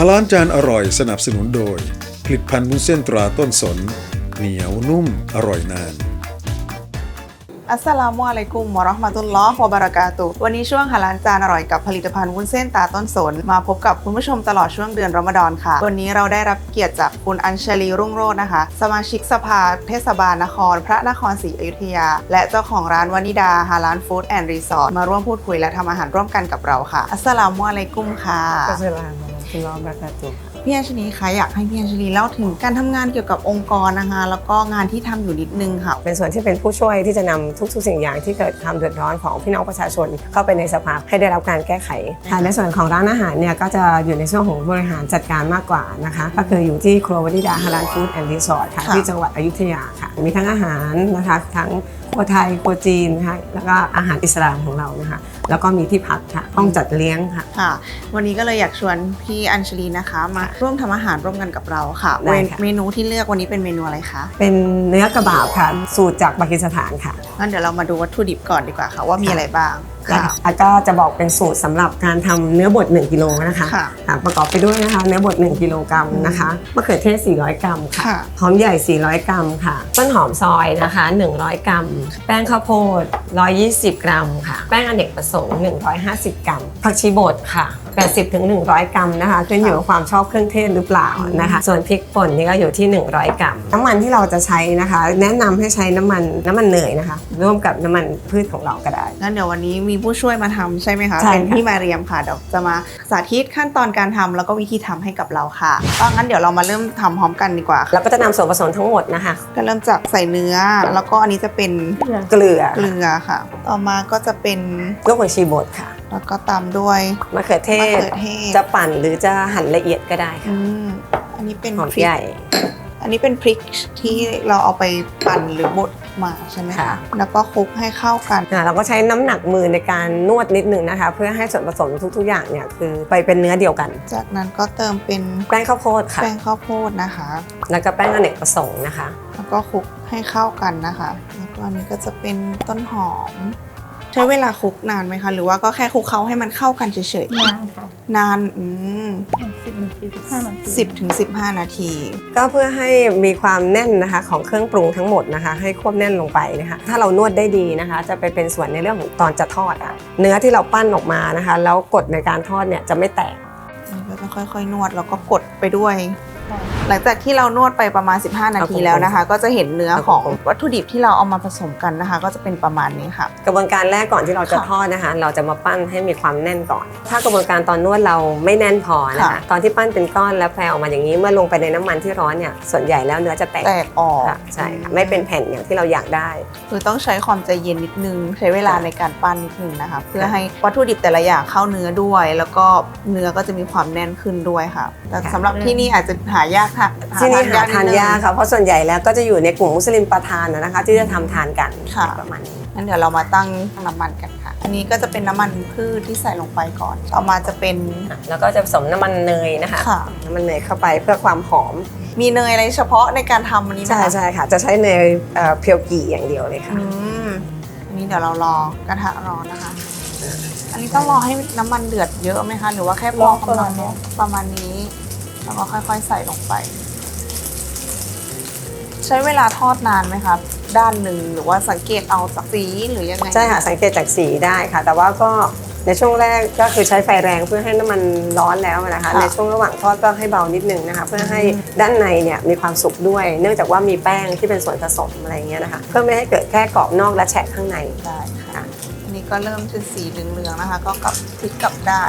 ฮาลานจานอร่อยสนับสนุนโดย ผลิตภัณฑ์วุ้นเส้นตราต้นสน เหนียวนุ่มอร่อยนานอัสสลามุอะลัยกุมวะเราะห์มะตุลลอฮ์วะบะเราะกาตุฮ์วันนี้ช่วงหาลานจานอร่อยกับผลิตภัณฑ์วุ้นเส้นตาต้นสน มาพบกับคุณผู้ชมตลอดช่วงเดือนรอมฎอนค่ะ วันนี้เราได้รับเกียรติจากคุณอัญชลีรุ่งโรจน์นะคะ สมาชิกสภาเทศบาลนคร พระนครศรีอยุธยา และเจ้าของร้านวานิดาฮาลานฟู้ดแอนด์รีสอร์ทมาร่วมพูดคุยและทำอาหารร่วมกันกับเราค่ะ อัสสลามุอะลัยกุมค่ะก็เวลามา คุณรอมรากาตุกพี่อัญชลีคะอยากให้พี่อัญชลีเล่าถึงการทำงานเกี่ยวกับองค์กรนะคะแล้วก็งานที่ทำอยู่นิดนึงค่ะ เป็นส่วนที่เป็นผู้ช่วยที่จะนำทุกๆสิ่งอย่างที่เกิดความเดือดร้อนของพี่น้องประชาชน เข้าไปในสภาให้ได้รับการแก้ไขค่ะในส่วนของร้านอาหารเนี่ยก็จะอยู่ในช่วงของบริหารจัดการมากกว่านะคะ ก็คืออยู่ที่ครัววนิดาฮาลาลฟู้ดแอนด์รีสอร์ทค่ะค่ะ ที่จังหวัดอยุธยาค่ะ มีทั้งอาหารนะคะทั้งครัวไทยครัวจีนนะคะแล้วก็อาหารอิสลามของเรานะคะ แล้วก็มีที่พักค่ะห้องจัดเลี้ยงค่ะ ค่ะ วันนี้ก็เลยอยากชวนพี่อัญชลีนะคะ มาร่วมทำอาหารร่วมกันกับเราค่ะได้ค่ะ เมนูที่เลือกวันนี้เป็นเมนูอะไรคะเป็นเนื้อกระบาบค่ะ สูตรจากปากีสถานค่ะ งั้นเดี๋ยวเรามาดูวัตถุดิบก่อนดีกว่าค่ะ ว่ามีอะไรบ้างค่ะ แล้วก็จะบอกเป็นสูตรสำหรับการทำเนื้อบด 1กิโลนะคะค่ะค่ะประกอบไปด้วยนะคะเนื้อบด 1กิโลกรัมนะคะมะเขือเทศ 400 กรัมค่ะค่ะ หอมใหญ่ 400 กรัมค่ะ ต้นหอมซอยนะคะ 100 กรัม แป้งข้าวโพด 120 กรัมค่ะ แป้งอเนกประสงค์150 กรัมผักชีบดค่ะ 80ถึง100 กรัมนะคะขึ้นอยู่กับความชอบเครื่องเทศหรือเปล่านะคะ ส่วนพริกป่นนี่ก็อยู่ที่ 100 กรัม น้ำมันที่เราจะใช้นะคะ แนะนำให้ใช้น้ำมันน้ำมันเนยนะคะ ร่วมกับน้ำมันพืชของเราก็ได้ งั้นเดี๋ยววันนี้มีผู้ช่วยมาทำใช่ไหมคะ ใช่ค่ะ เป็นพี่มาเรียมค่ะเดี๋ยวจะมาสาธิตขั้นตอนการทำแล้วก็วิธีทำให้กับเราค่ะก็งั้นเดี๋ยวเรามาเริ่มทำพร้อมกันดีกว่าค่ะเราก็จะนำส่วนผสมทั้งหมดนะคะ ก็เริ่มจากใส่เนื้อ แล้วก็อันนี้จะเป็นเกลือเกลือค่ะ ต่อมาก็จะเป็น ลูกหัวชีบดค่ะ แล้วก็ตามด้วยมะเขือเทมะศ เขือเทศจะปั่นหรือจะหั่นละเอียดก็ได้อืค่ะมอันนี้เป็นหอมพริก ใหญ่ อันนี้เป็นพริกที่เราเอาไปปั่นหรือบดมาใช่ไหมค่ะคะแล้วก็คลุกให้เข้ากัน อ่าเราก็ใช้น้ำหนักมือในการนวดนิดนึงนะคะ เพื่อให้ส่วนผสมทุก ๆ อย่างเนี่ยคือไปเป็นเนื้อเดียวกัน จากนั้นก็เติมเป็นแป้งข้าวโพดค่ะ แป้งข้าวโพดนะคะ แล้วก็แป้งอเนกประสงค์นะคะ แล้วก็คลุกให้เข้ากันนะคะ แล้วก็อันนี้ก็จะเป็นต้นหอมใช้เวลาคลุกนานไหมคะ หรือว่าก็แค่คลุกเคล้าให้มันเข้ากันเฉยนานค่ะๆ นานอืมสิบนาทีสิบห้านาทีสิบถึงสิบห้านาที ก็เพื่อให้มีความแน่นนะคะของเครื่องปรุงทั้งหมดนะคะ ให้ควบแน่นลงไปนะคะ ถ้าเรานวดได้ดีนะคะ จะไปเป็นส่วนในเรื่องของตอนจะทอดอะเนื้อที่เราปั้นออกมานะคะ แล้วกดในการทอดเนี่ยจะไม่แตกก็จะค่อยๆ นวดแล้วก็กดไปด้วย หลังจากที่เรานวดไปประมาณ 15 นาทีแล้วนะคะ ก็จะเห็นเนื้อของวัตถุดิบที่เราเอามาผสมกันนะคะ ก็จะเป็นประมาณนี้ค่ะ กระบวนการแรกก่อนที่เราจะค่ะทอดนะคะ เราจะมาปั้นให้มีความแน่นก่อน ถ้ากระบวนการตอนนวดเราไม่แน่นพอนะคะค่ะตอนที่ปั้นเป็นก้อนแล้วแพรออกมาอย่างนี้เมื่อลงไปในน้ำมันที่ร้อนเนี่ยส่วนใหญ่แล้วเนื้อจะแตกแตกออกค่ะใช่ค่ะไม่เป็นแผ่นอย่างที่เราอยากได้ คือต้องใช้ความใจเย็นนิดนึง ใช้เวลาในการปั้นนิดนึงนะคะเพื่อให้วัตถุดิบแต่ละอย่างเข้าเนื้อด้วย แล้วก็เนื้อก็จะมีความแน่นขึ้นด้วยค่ะแต่ค่ะสำหรับที่นี่อาจจะหายากค่ะที่นี่หาทานดงยากค่ะเพราะส่วนใหญ่แล้วก็จะอยู่ในกลุ่มมุสลิมประทานนะนะคะ ที่จะทำทานกันค่ะประมาณนี้งั้นเดี๋ยวเรามาตั้งน้ำมันกันค่ะ อันนี้ก็จะเป็นน้ำมันพืชที่ใส่ลงไปก่อน ต่อมาจะเป็น แล้วก็จะผสมน้ำมันเนยนะคะค่ะน้ำมันเนยเข้าไปเพื่อความหอม มีเนยอะไรเฉพาะในการทำอันนี้ไหมใช่คะใช่ค่ะ จะใช้เนยเอ่อเพียวกี่อย่างเดียวเลยค่ะอืมอันนี้เดี๋ยวเรารอกระทะร้อนนะคะ อันนี้ต้องรอให้น้ำมันเดือดเยอะไหมคะ หรือว่าแค่พอประมาณนี้ประมาณนี้ แล้วก็ค่อยๆใส่ลงไป ใช้เวลาทอดนานไหมคะด้านหนึ่งหรือว่าสังเกตเอาจากสีหรือยังไงใช่ค่ะสังเกตจากสีได้ค่ะ แต่ว่าก็ในช่วงแรกก็คือใช้ไฟแรงเพื่อให้น้ำมันร้อนแล้วนะคะ ในช่วงระหว่างทอดก็ให้เบานิดนึงนะคะ เพื่อให้ด้านในเนี่ยมีความสุกด้วย เนื่องจากว่ามีแป้งที่เป็นส่วนผสมอะไรอย่างเงี้ยนะคะ เพื่อไม่ให้เกิดแค่กรอบนอกและแฉะข้างในได้ค่ะค่ะอันนี้ก็เริ่มเป็นสีเหลืองๆนะคะ ก็กลับพลิกกลับได้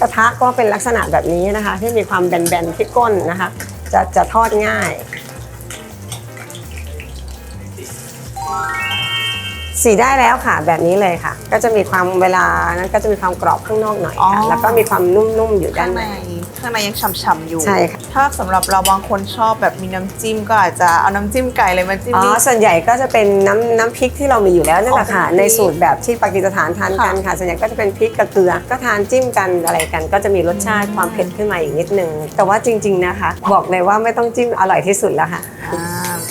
กระทะก็เป็นลักษณะแบบนี้นะคะ ที่มีความแบนๆที่ก้นนะคะ จะจะทอดง่าย สีได้แล้วค่ะ แบบนี้เลยค่ะ ก็จะมีความเวลานั้นก็จะมีความกรอบข้างนอกหน่อยอ๋ค่ะอแล้วก็มีความนุ่มๆอยู่ด้าข้านงในใน ข้างในยังฉ่ำๆอยู่ ใช่ค่ะ ถ้าสำหรับเราบางคนชอบแบบมีน้ำจิ้มก็อาจจะเอาน้ำจิ้มไก่เลยมาจิ้มอ๋อ นี่ ส่วนใหญ่ก็จะเป็นน้ำน้ำพริกที่เรามีอยู่แล้วนั่นแหละค่ะ อ๋อเป็นพริกในสูตรแบบที่ปากีสถานทานกันค่ะ ส่วนใหญ่ก็จะเป็นพริกกับเกลือ ก็ทานจิ้มกันอะไรกัน ก็จะมีรสชาติความเผ็ดขึ้นมาอีกนิดนึง แต่ว่าจริง ๆนะคะ บอกเลยว่าไม่ต้องจิ้มอร่อยที่สุดแล้วค่ะ อ่า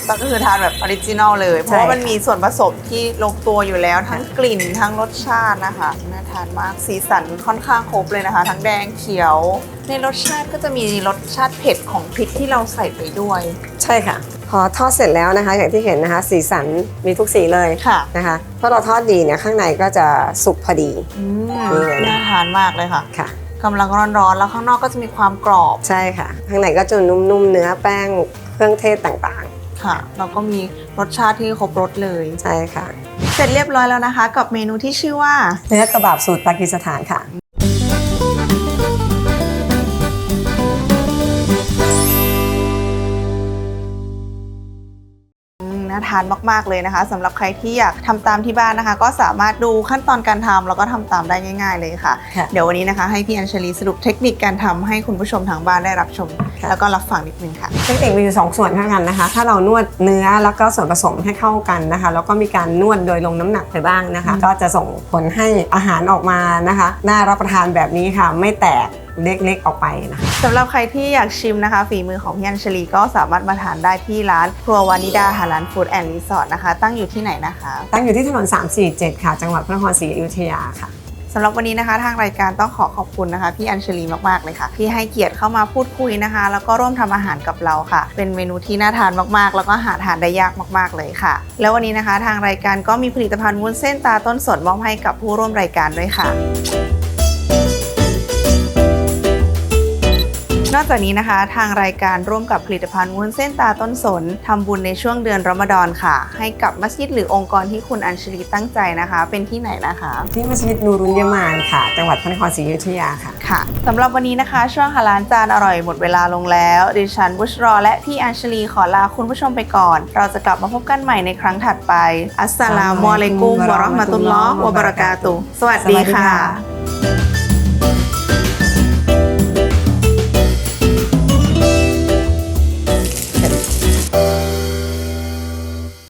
ก็คือทานแบบออริจินอลเลย เพราะว่ามันมีส่วนผสมที่ลงตัวอยู่แล้วทั้งกลิ่นทั้งรสชาตินะคะน่าทานมากสีสันค่อนข้างครบเลยนะคะ ทั้งแดงเขียว ในรสชาติก็จะมีรสชาติเผ็ดของพริกที่เราใส่ไปด้วย ใช่ค่ะ พอทอดเสร็จแล้วนะคะ อย่างที่เห็นนะคะ สีสันมีทุกสีเลยค่ะนะคะเพราะเราทอดดีเนี่ยข้างในก็จะสุกพอดีอืมนี่เลยนะน่าทานมากเลยค่ะค่ะกำลังร้อนๆแล้วข้างนอกก็จะมีความกรอบใช่ค่ะ ข้างในก็จะนุ่มๆเนื้อแป้งเครื่องเทศต่าง ค่ะแล้วก็มีรสชาติที่ครบรสเลยๆใช่ค่ะ เสร็จเรียบร้อยแล้วนะคะ กับเมนูที่ชื่อว่า เนื้อกระบาบสูตรปากีสถานค่ะ อืมน่าทานมาก ๆ เลยนะคะสำหรับใครที่อยากทำตามที่บ้านนะคะ ก็สามารถดูขั้นตอนการทำแล้วก็ทำตามได้ง่าย ๆ เลยค่ะ ค่ะ เดี๋ยววันนี้นะคะ ให้พี่อัญชลีสรุปเทคนิคการทำให้คุณผู้ชมทางบ้านได้รับชมค่ะ แล้วก็รับฟังนิดนึงค่ะเทคนิคมีอยู่สองส่วนเท่ากันนะคะ ถ้าเรานวดเนื้อแล้วก็ส่วนผสมให้เข้ากันนะคะ แล้วก็มีการนวดโดยลงน้ำหนักไปบ้างนะคะ ก็จะส่งผลให้อาหารออกมานะคะน่ารับประทานแบบนี้ค่ะ ไม่แตกเล็กๆออกไปนะคะสำหรับใครที่อยากชิมนะคะ ฝีมือของพี่อัญชลีก็สามารถมาทานได้ที่ร้านครัววานิดาฮาลานฟู้ดแอนด์รีสอร์ทนะคะ ตั้งอยู่ที่ไหนนะคะ ตั้งอยู่ที่ถนน 347 ค่ะ จังหวัดพระนครศรีอยุธยาค่ะ สำหรับวันนี้นะคะ ทางรายการต้องขอขอบคุณนะคะพี่อัญชลีมากๆเลยค่ะ ที่ให้เกียรติเข้ามาพูดคุยนะคะ แล้วก็ร่วมทำอาหารกับเราค่ะ เป็นเมนูที่น่าทานมากๆ แล้วก็หาทานได้ยากมาก ๆเลยค่ะ แล้ววันนี้นะคะ ทางรายการก็มีผลิตภัณฑ์วุ้นเส้นตาต้นสนมอบให้กับผู้ร่วมรายการด้วยค่ะ นอกจากนี้นะคะ ทางรายการร่วมกับผลิตภัณฑ์วุ้นเส้นตาต้นสนทำบุญในช่วงเดือนรอมฎอนค่ะ ให้กับมัสยิดหรือองค์กรที่คุณอัญชลีตั้งใจนะคะ เป็นที่ไหนนะคะ ที่มัสยิดนูรุนยามานค่ะ จังหวัดพระนครศรีอยุธยาค่ะค่ะสำหรับวันนี้นะคะ ช่วงหาร้านจานอร่อยหมดเวลาลงแล้วดิฉันบุชรอ และพี่อัญชลีขอลาคุณผู้ชมไปก่อน เราจะกลับมาพบกันใหม่ในครั้งถัดไปอัสสลามุอะลัยกุมวะเราะห์มะตุลลอฮ์วะบะเราะกาตุฮ์สวัสดีค่ะ